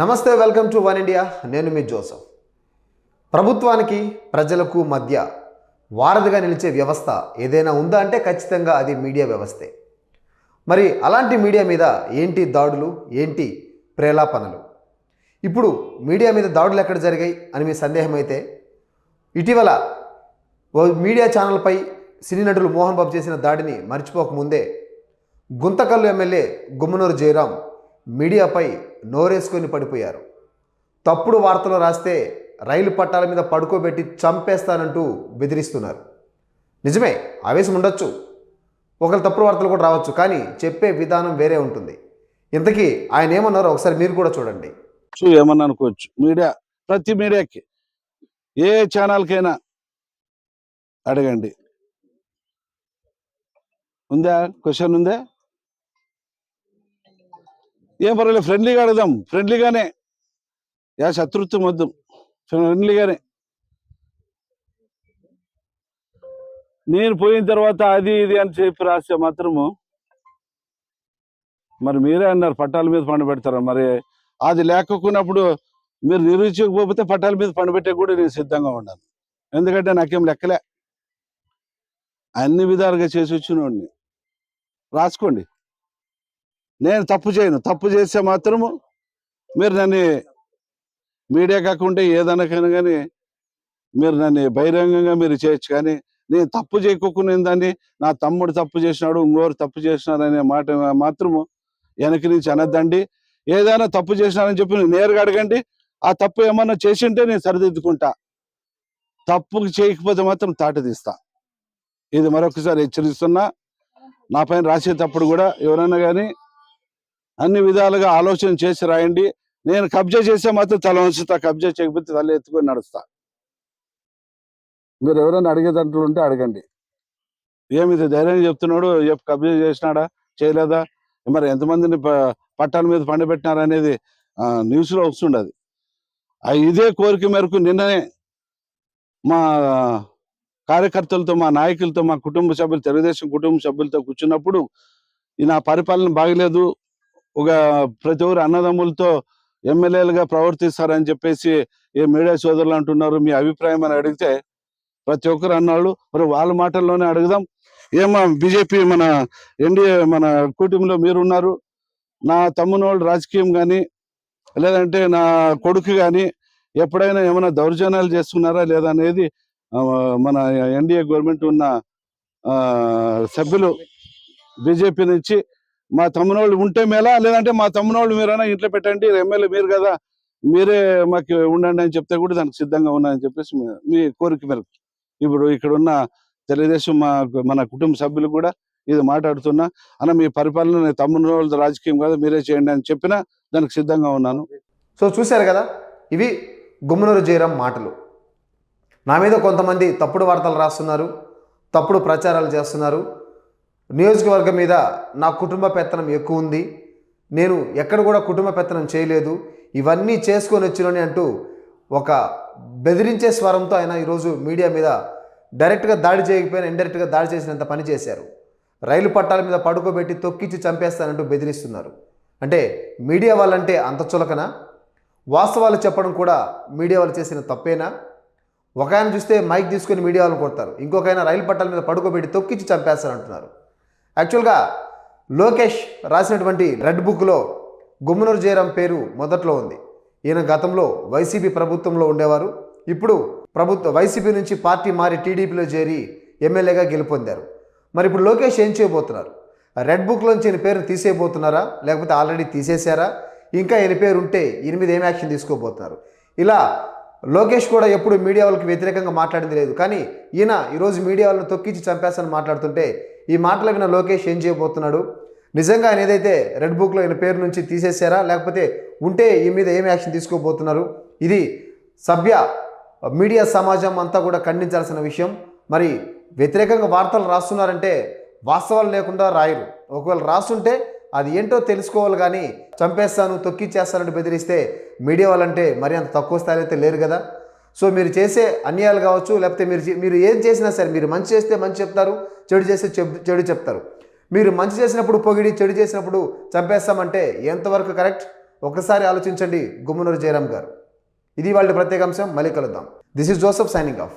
నమస్తే welcome to one India. నేను మీ Joseph. ప్రభుత్వానికి ప్రజలకు మధ్య వారధిగా నిలిచే వ్యవస్థ ఏదైనా ఉందా అంటే ఖచ్చితంగా అది మీడియా వ్యవస్థే. మరి అలాంటి మీడియా మీద ఏంటి దాడులు ఏంటి ప్రేలాపనలు? ఇప్పుడు మీడియా మీద దాడులు ఎక్కడ జరిగాయి అని మీ సందేహం అయితే? ఇటీవల ఓ మీడియా ఛానల్పై సినీ నటులు మోహన్ బాబు చేసిన దాడిని మర్చిపోకముందే గుంతకల్లు ఎమ్మెల్యే గుమ్మనూరు జయరాం మీడియాపై నోరేసుకొని పడిపోయారు. తప్పుడు వార్తలు రాస్తే రైలు పట్టాల మీద పడుకోబెట్టి చంపేస్తానంటూ బెదిరిస్తున్నారు. నిజమే ఆవేశం ఉండొచ్చు. ఒకరు తప్పుడు వార్తలు కూడా రావచ్చు కానీ చెప్పే విధానం వేరే ఉంటుంది. ఇంతకీ ఆయన ఏమన్నారో ఒకసారి మీరు కూడా చూడండి. సో ఏమన్నా అనుకోవచ్చు. మీడియా ప్రతి మీడియాకి ఏ ఛానల్కైనా అడగండి. ఉందా? క్వశ్చన్ ఉందా? ఏం పర్వాలేదు ఫ్రెండ్లీగా అడుగుదాం. ఫ్రెండ్లీగానే యా శత్రుత్వం వద్దు. ఫ్రెండ్లీగానే నేను పోయిన తర్వాత అది ఇది అని చెప్పి రాస్తే మాత్రము మరి మీరే అన్నారు పట్టాల మీద పండు పెడతారా? మరి అది లేకపోయినప్పుడు మీరు నిరూపించకపోతే పట్టాల మీద పండు కూడా నేను సిద్ధంగా ఉన్నాను. ఎందుకంటే నాకేం లెక్కలే. అన్ని విధాలుగా చేసి వచ్చినోడిని. రాసుకోండి. నేను తప్పు చేయను. తప్పు చేస్తే మాత్రము మీరు నన్ను మీడియా కాకుండా ఏదనకైనా కానీ మీరు నన్ను బహిరంగంగా మీరు చేయొచ్చు. కానీ నేను తప్పు చేయకుండా దాన్ని నా తమ్ముడు తప్పు చేసినాడు ఇంకోరు తప్పు చేసినాడు అనే మాట మాత్రము వెనక నుంచి అనద్దండి. ఏదైనా తప్పు చేసినానని చెప్పి నేను నేరుగా అడగండి. ఆ తప్పు ఏమన్నా చేసింటే నేను సరిదిద్దుకుంటా. తప్పు చేయకపోతే మాత్రం తాట తీస్తా. ఇది మరొకసారి హెచ్చరిస్తున్నా. నా పైన రాసేటప్పుడు కూడా ఎవరైనా కానీ అన్ని విధాలుగా ఆలోచన చేసి రాయండి. నేను కబ్జా చేస్తే మాత్రం తల వంచుతా కబ్జా చేయకపోతే తల ఎత్తుకొని నడుస్తా. మీరు ఎవరైనా అడిగేదంటూ ఉంటే అడగండి. ఏమిది ధైర్యంగా చెప్తున్నాడు? కబ్జా చేసినాడా? చేయలేదా? మరి ఎంతమందిని ప- పట్టాల మీద పండబెట్టినారు అనేది ఆ, న్యూస్లో వస్తుండదు ఇదే కోరిక మేరకు నిన్ననే మా కార్యకర్తలతో మా నాయకులతో మా కుటుంబ సభ్యులు తెలుగుదేశం కుటుంబ సభ్యులతో కూర్చున్నప్పుడు ఈ నా పరిపాలన బాగలేదు. ఒక ప్రతి ఒక్కరు అన్నదమ్ములతో ఎమ్మెల్యేలుగా ప్రవర్తిస్తారని చెప్పేసి ఏ మీడియా సోదరులు అంటున్నారు మీ అభిప్రాయం అని అడిగితే ప్రతి ఒక్కరు అన్నాళ్ళు మరి వాళ్ళ మాటల్లోనే అడుగుదాం. ఏమో బీజేపీ మన ఎన్డీఏ మన కూటమిలో మీరు ఉన్నారు నా వాళ్ళు రాజకీయం కానీ లేదంటే నా కొడుకు కానీ ఎప్పుడైనా ఏమైనా దౌర్జన్యాలు చేస్తున్నారా లేదా అనేది మన ఎన్డీఏ గవర్నమెంట్ ఉన్న ఆ, సభ్యులు బీజేపీ నుంచి మా తమ్మునోళ్ళు ఉంటే మేలా లేదంటే మా తమ్మునోళ్ళు మీరైనా ఇంట్లో పెట్టండి ఎమ్మెల్యే మీరు కదా మీరే మాకు ఉండండి అని చెప్తే కూడా దానికి సిద్ధంగా ఉన్నాయని చెప్పేసి మీ- కోరిక మేరకు. ఇప్పుడు ఇక్కడ ఉన్న తెలుగుదేశం మా మన కుటుంబ సభ్యులు కూడా ఇది మాట్లాడుతున్నా అన్న మీ పరిపాలన తమ్ముని వాళ్ళ రాజకీయం కాదు మీరే చేయండి అని చెప్పినా దానికి సిద్ధంగా ఉన్నాను. సో చూశారు కదా ఇవి గుమ్మనూరు జయరాం మాటలు. నా మీద కొంతమంది తప్పుడు వార్తలు రాస్తున్నారు తప్పుడు ప్రచారాలు చేస్తున్నారు నియోజకవర్గం మీద నా కుటుంబ పెత్తనం ఎక్కువ ఉంది. నేను ఎక్కడ కూడా కుటుంబ పెత్తనం చేయలేదు. ఇవన్నీ చేసుకొని వచ్చినని అంటూ ఒక బెదిరించే స్వరంతో ఆయన ఈరోజు మీడియా మీద డైరెక్ట్గా దాడి చేయకపోయినా ఇండైరెక్ట్గా దాడి చేసినంత పని చేశారు. రైలు పట్టాల మీద పడుకోబెట్టి తొక్కిచ్చి చంపేస్తానంటూ బెదిరిస్తున్నారు. అంటే మీడియా వాళ్ళంటే అంత చులకనా? వాస్తవాలు చెప్పడం కూడా మీడియా వాళ్ళు చేసిన తప్పేనా? ఒక ఆయన చూస్తే మైక్ తీసుకొని మీడియా వాళ్ళు కొడతారు. ఇంకొక ఆయన రైలు పట్టాల మీద పడుకోబెట్టి తొక్కిచ్చి చంపేస్తారంటున్నారు యాక్చువల్గా లోకేష్ రాసినటువంటి రెడ్ బుక్లో గుమ్మనూరు జయరాం పేరు మొదట్లో ఉంది. ఈయన గతంలో వైసీపీ ప్రభుత్వంలో ఉండేవారు. ఇప్పుడు ప్రభుత్వ వైసీపీ నుంచి పార్టీ మారి టీడీపీలో చేరి ఎమ్మెల్యేగా గెలుపొందారు. మరి ఇప్పుడు లోకేష్ ఏం చేయబోతున్నారు? రెడ్ బుక్లోంచి ఈయన పేరు తీసేయబోతున్నారా? లేకపోతే ఆల్రెడీ తీసేశారా? ఇంకా ఈయన పేరు ఉంటే ఈయన మీద ఏం యాక్షన్ తీసుకోబోతున్నారు? ఇలా లోకేష్ కూడా ఎప్పుడు మీడియా వాళ్ళకి వ్యతిరేకంగా మాట్లాడింది లేదు. కానీ ఈయన ఈరోజు మీడియా వాళ్ళని తొక్కించి చంపేస్తానని మాట్లాడుతుంటే ఈ మాటలు విన్న లోకేష్ ఏం చేయబోతున్నాడు? నిజంగా ఆయన ఏదైతే రెడ్ బుక్లో ఈయన పేరు నుంచి తీసేశారా? లేకపోతే ఉంటే ఈ మీద ఏం యాక్షన్ తీసుకోబోతున్నారు? ఇది సభ్య మీడియా సమాజం అంతా కూడా ఖండించాల్సిన విషయం. మరి వ్యతిరేకంగా వార్తలు రాస్తున్నారంటే వాస్తవాలు లేకుండా రాయరు. ఒకవేళ రాస్తుంటే అది ఏంటో తెలుసుకోవాలి కానీ చంపేస్తాను తొక్కిచ్చేస్తానని బెదిరిస్తే మీడియా వాళ్ళంటే మరి అంత తక్కువ స్థాయిలో అయితే లేరు కదా. సో మీరు చేసే అన్యాయాలు కావచ్చు లేకపోతే మీరు మీరు ఏం చేసినా సరే మీరు మంచి చేస్తే మంచి చెప్తారు చెడు చేస్తే చెప్ చెడు చెప్తారు. మీరు మంచి చేసినప్పుడు పొగిడి చెడు చేసినప్పుడు చంపేస్తామంటే ఎంతవరకు కరెక్ట్? ఒకసారి ఆలోచించండి గుమ్మనూరు జయరామ్ గారు. ఇది వాళ్ళ ప్రత్యేక అంశం మళ్ళీ కలుద్దాం. This is Joseph signing off